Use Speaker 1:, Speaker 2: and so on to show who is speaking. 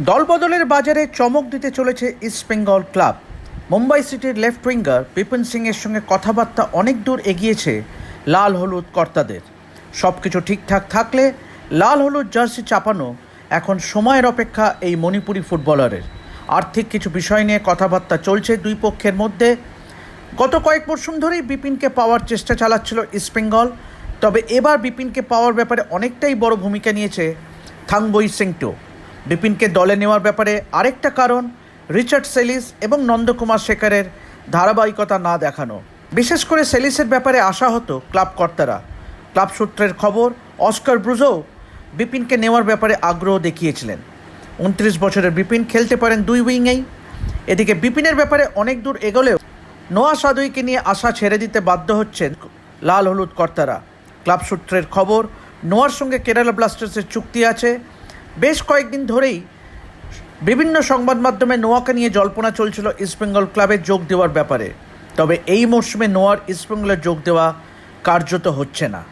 Speaker 1: দলবদলের বাজারে চমক দিতে চলেছে ইস্টবেঙ্গল ক্লাব মুম্বাই সিটির লেফট উইঙ্গার বিপিন সিংয়ের সঙ্গে কথাবার্তা অনেক দূর এগিয়েছে লাল হলুদ কর্তাদের। সব কিছু ঠিকঠাক থাকলে লাল হলুদ জার্সি চাপানো এখন সময়ের অপেক্ষা এই মণিপুরি ফুটবলারের। আর্থিক কিছু বিষয় নিয়ে কথাবার্তা চলছে দুই পক্ষের মধ্যে। গত কয়েক মরশুম ধরেই বিপিনকে পাওয়ার চেষ্টা চালাচ্ছিল ইস্টবেঙ্গল তবে এবার বিপিনকে পাওয়ার ব্যাপারে অনেকটাই বড় ভূমিকা নিয়েছে থাংবই সিংটো। বিপিনকে দলে নেওয়ার ব্যাপারে আরেকটা কারণ, রিচার্ড সেলিস এবং নন্দকুমার শেখরের ধারাবাহিকতা না দেখানো। বিশেষ করে সেলিসের ব্যাপারে আশা হতো ক্লাব কর্তারা। ক্লাব সূত্রের খবর, অস্কার ব্রুজো বিপিনকে নেওয়ার ব্যাপারে আগ্রহ দেখিয়েছিলেন। উনত্রিশ বছরের বিপিন খেলতে পারেন দুই উইংয়েই। এদিকে বিপিনের ব্যাপারে অনেক দূর এগোলেও নোয়া সাদুইকে নিয়ে আশা ছেড়ে দিতে বাধ্য হচ্ছেন লাল হলুদ কর্তারা। ক্লাব সূত্রের খবর, নোয়ার সঙ্গে কেরালা ব্লাস্টার্সের চুক্তি আছে। বেশ কয়েকদিন ধরেই বিভিন্ন সংবাদ মাধ্যমে নোয়াকে নিয়ে জল্পনা চলছিল ইস্টবেঙ্গল ক্লাবে যোগ দেওয়ার ব্যাপারে। তবে এই মরশুমে নোয়ার ইস্টবেঙ্গলে যোগ দেওয়া কার্যত হচ্ছে না।